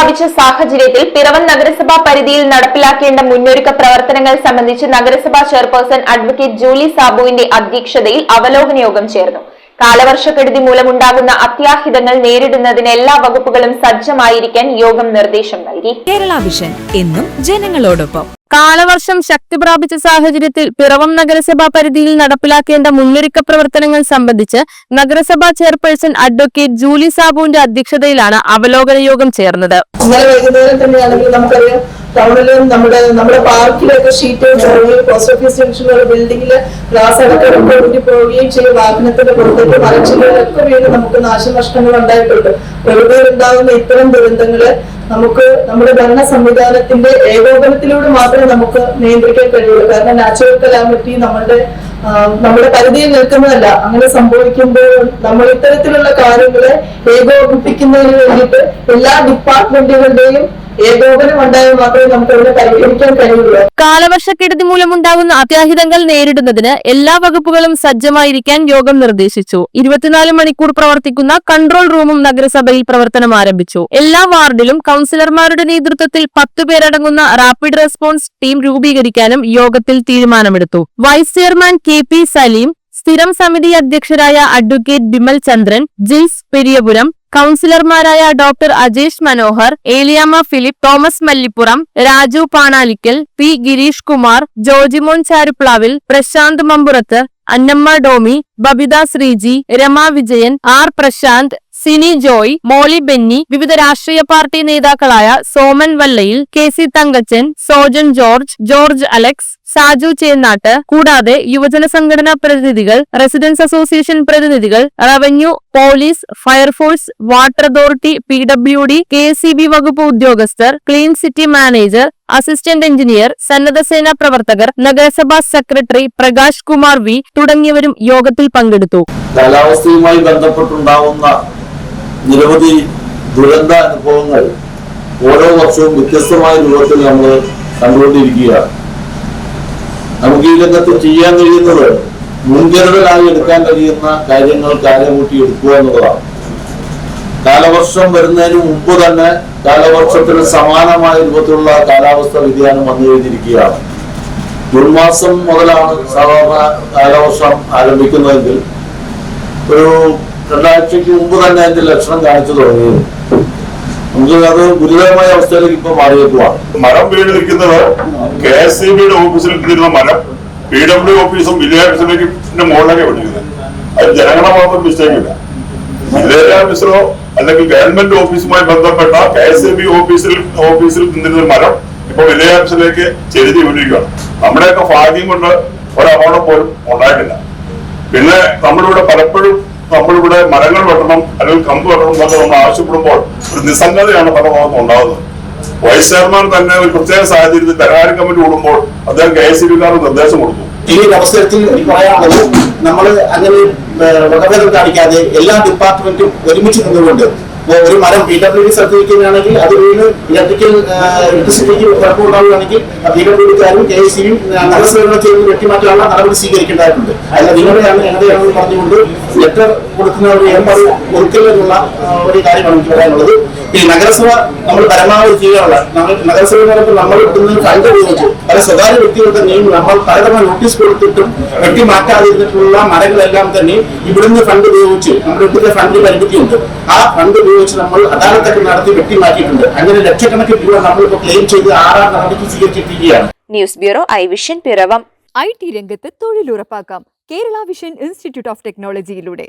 പ്രാപിച്ച സാഹചര്യത്തിൽ പിറവം നഗരസഭാ പരിധിയിൽ നടപ്പിലാക്കേണ്ട മുന്നൊരുക്ക പ്രവർത്തനങ്ങൾ സംബന്ധിച്ച് നഗരസഭാ ചെയർപേഴ്സൺ അഡ്വക്കേറ്റ് ജൂലി സാബുവിന്റെ അധ്യക്ഷതയിൽ അവലോകന യോഗം ചേർന്നു. കാലവർഷക്കെടുതി മൂലമുണ്ടാകുന്ന അത്യാഹിതങ്ങൾ നേരിടുന്നതിന് എല്ലാ വകുപ്പുകളും സജ്ജമായിരിക്കാൻ യോഗം നിർദ്ദേശം നൽകി. കേരള വിഷൻ എന്നും ജനങ്ങളോടൊപ്പം. കാലവർഷം ശക്തി പ്രാപിച്ച സാഹചര്യത്തിൽ പിറവം നഗരസഭാ പരിധിയിൽ നടപ്പിലാക്കേണ്ട മുന്നൊരുക്ക പ്രവർത്തനങ്ങൾ സംബന്ധിച്ച് നഗരസഭാ ചെയർപേഴ്സൺ അഡ്വക്കേറ്റ് ജൂലി സാബുവിന്റെ അധ്യക്ഷതയിലാണ് അവലോകന യോഗം ചേർന്നത്. ഇന്നലെ ടൗണിലും നമ്മുടെ നമ്മുടെ പാർക്കിലൊക്കെ ഷീറ്റ് പോവുകയും പോസ്റ്റ് ഓഫീസ് ജംഗ്ഷനിലുള്ള ബിൽഡിംഗിൽ ഗ്ലാസ് അടക്കം വേണ്ടി പോവുകയും ചെയ്യും. വാഹനത്തിന്റെ പുറത്തേക്ക് മരച്ചില്ലൊക്കെ വീണ് നമുക്ക് നാശനഷ്ടങ്ങൾ ഉണ്ടായിട്ടുണ്ട്. പ്രകൃതിയിൽ ഉണ്ടാകുന്ന ഇത്തരം ദുരന്തങ്ങൾ നമുക്ക് നമ്മുടെ ഭരണ സംവിധാനത്തിന്റെ ഏകോപനത്തിലൂടെ മാത്രമേ നമുക്ക് നിയന്ത്രിക്കാൻ കഴിയുള്ളൂ. കാരണം നാച്ചുറൽ കലാമിറ്റി നമ്മളുടെ നമ്മുടെ പരിധിയിൽ നിൽക്കുന്നതല്ല. അങ്ങനെ സംഭവിക്കുമ്പോൾ നമ്മൾ ഇത്തരത്തിലുള്ള കാര്യങ്ങളെ ഏകോപിപ്പിക്കുന്നതിന് വേണ്ടിയിട്ട് എല്ലാ ഡിപ്പാർട്ട്മെന്റുകളുടെയും ഏകോപനം ഉണ്ടായാൽ മാത്രമേ നമുക്ക് അതിനെ പരിഹരിക്കാൻ കഴിയുള്ളൂ. കാലവർഷക്കെടുതി മൂലമുണ്ടാകുന്ന അത്യാഹിതങ്ങൾ നേരിടുന്നതിന് എല്ലാ വകുപ്പുകളും സജ്ജമായിരിക്കാൻ യോഗം നിർദ്ദേശിച്ചു. ഇരുപത്തിനാല് മണിക്കൂർ പ്രവർത്തിക്കുന്ന കൺട്രോൾ റൂമും നഗരസഭയിൽ പ്രവർത്തനം ആരംഭിച്ചു. എല്ലാ വാർഡിലും കൌൺസിലർമാരുടെ നേതൃത്വത്തിൽ പേരടങ്ങുന്ന റാപ്പിഡ് റെസ്പോൺസ് ടീം രൂപീകരിക്കാനും യോഗത്തിൽ തീരുമാനമെടുത്തു. Vice chairman K P Saleem സ്ഥിരം സമിതി അധ്യക്ഷരായ advocate Bimal Chandran Jils Periyapuram കൌൺസിലർമാരായ doctor Ajesh Manohar Eliyama Philip Thomas Mallippuram Raju Panalickal P Girish Kumar Jojimon Charuplavil Prasanth Mampurath Annamma Domi Babitha Sreeji Rema Vijayan R Prasanth Sini Joy Molly Benny വിവിധ രാഷ്ട്രീയ party നേതാക്കളായ Soman Vallayil K C Thankachan Sojan George George Alex Saju Chennatt കൂടാതെ യുവജന സംഘടനാ പ്രതിനിധികൾ residence association പ്രതിനിധികൾ revenue police fire force water authority P W D K C B വകുപ്പ് ഉദ്യോഗസ്ഥർ clean city manager assistant engineer സന്നദ്ധസേന പ്രവർത്തകർ നഗരസഭാ സെക്രട്ടറി പ്രകാശ് കുമാർ വി തുടങ്ങിയവരും യോഗത്തിൽ പങ്കെടുത്തു. കാലാവസ്ഥയുമായി ബന്ധപ്പെട്ടുണ്ടാവുന്ന നിരവധി ദുരന്ത അനുഭവങ്ങൾ ഓരോ വർഷവും വ്യത്യസ്തമായ രൂപത്തിൽ നമ്മൾ കണ്ടുകൊണ്ടിരിക്കുകയാണ്. നമുക്ക് ഈ രംഗത്ത് ചെയ്യാൻ കഴിയുന്നത് മുൻകരുതലായി എടുക്കാൻ കഴിയുന്ന കാര്യങ്ങൾ കാലകൂട്ടി എടുക്കുക എന്നുള്ളതാണ്. കാലവർഷം വരുന്നതിന് മുമ്പ് തന്നെ കാലവർഷത്തിന് സമാനമായ രൂപത്തിലുള്ള കാലാവസ്ഥ വ്യതിയാനം വന്നു കഴിഞ്ഞിരിക്കുകയാണ്. ജൂൺ മുതലാണ് സാധാരണ കാലവർഷം ആരംഭിക്കുന്നതെങ്കിൽ ഒരു രണ്ടാഴ്ചക്ക് മുമ്പ് തന്നെ അതിന്റെ ലക്ഷണം കാണിച്ചു തുടങ്ങിയത് നമുക്ക് അത് ഗുരുതരമായ അവസ്ഥയിലേക്ക് ഇപ്പൊ മാറിയേക്കുവാണ്. മരം വീണ് നിൽക്കുന്നത് കെ എസ് സി ബിയുടെ ഓഫീസിൽ ഇട്ടിരുന്ന മരം പി ഡബ്ല്യു ഓഫീസും വില്ലേജ് ഓഫീസിലേക്ക് മുകളിലേക്ക് വിളിക്കുന്നത് അത് ജനങ്ങളെ മാത്രം മിസ്റ്റേക്ക് ഇല്ല. ഓഫീസറോ അല്ലെങ്കിൽ ഗവൺമെന്റ് ഓഫീസുമായി ബന്ധപ്പെട്ട കെ എസ് സി ബി ഓഫീസിൽ ഓഫീസിൽ നിന്നിരുന്ന മരം ഇപ്പൊ വില്ലേജ് ചെരുതി വിട്ടിരിക്കുകയാണ് നമ്മുടെയൊക്കെ ഭാഗ്യം കൊണ്ട് ഒരപകടം പോലും ഉണ്ടായിട്ടില്ല. പിന്നെ നമ്മളിവിടെ പലപ്പോഴും നമ്മളിവിടെ മരങ്ങൾ വെട്ടണം അല്ലെങ്കിൽ കമ്പ് വെട്ടണം എന്നൊക്കെ നമ്മൾ ആവശ്യപ്പെടുമ്പോൾ ഒരു നിസ്സംഗതയാണ് പല ഭാഗത്തും ഉണ്ടാകുന്നത് വൈസ് ചെയർമാൻ തന്നെ ഒരു പ്രത്യേക സാഹചര്യത്തിൽ ധനകാര്യ കമ്മിറ്റി കൂടുമ്പോൾ അദ്ദേഹം കെ എസ് നിർദ്ദേശം കൊടുത്തു ഈ അവസരത്തിൽ പറയാനുള്ളത് നമ്മൾ അങ്ങനെ വകഭേദം കാണിക്കാതെ എല്ലാ ഡിപ്പാർട്ട്മെന്റും ഒരുമിച്ച് നിന്നുകൊണ്ട് ഒരു മരം പി ഡബ്ല്യു ഡി ആണെങ്കിൽ അത് വീണ് ഇലക്ട്രിക്കൽ ഇലക്ട്രിസിറ്റിക്ക് കുഴപ്പമുണ്ടാവുകയാണെങ്കിൽ പി ഡബ്ല്യു ഡിക്കാരും കെ എസ് സിയും നഗരസഭകളെ ചെയ്ത് വെട്ടിമാറ്റാനുള്ള നടപടി സ്വീകരിക്കേണ്ടതായിട്ടുണ്ട്. അതിന് നിങ്ങളുടെയാണ് ഞങ്ങളുടെയാണെന്ന് പറഞ്ഞുകൊണ്ട് ലെറ്റർ കൊടുക്കുന്ന ഒരു ഏർപ്പാട് കൊടുക്കലെന്നുള്ള ഒരു കാര്യമാണ് എനിക്ക് പറയാനുള്ളത്. ഈ നഗരസഭ നമ്മൾ പരമാവധി ചെയ്യാനുള്ള നമ്മൾ നഗരസഭ നമ്മൾ കിട്ടുന്ന ഫണ്ട് ഉപയോഗിച്ച് പല സ്വകാര്യ വ്യക്തികൾ തന്നെയും നമ്മൾ പലതവണ നോട്ടീസ് കൊടുത്തിട്ടും വെട്ടി മാറ്റാതിരുന്നിട്ടുള്ള മരങ്ങളെല്ലാം തന്നെ ഇവിടുന്ന് ഫണ്ട് ഉപയോഗിച്ച് നമ്മുടെ ഇവിടുത്തെ ഫണ്ട് പരിമിതിയുണ്ട്. ആ ഫണ്ട് ഉപയോഗിച്ച് നമ്മൾ അദാലത്തൊക്കെ നടത്തി വെട്ടി മാറ്റിയിട്ടുണ്ട്. അങ്ങനെ ലക്ഷക്കണക്കിന് രൂപ നമ്മളിപ്പോൾ ക്ലെയിം ചെയ്ത് ആറാം നടപടിക്ക് സ്വീകരിച്ചിരിക്കുകയാണ്. News bureau I vision Piravom. I T രംഗത്ത് തൊഴിലുറപ്പാക്കാം. Kerala vision institute of ടെക്നോളജിയിലൂടെ.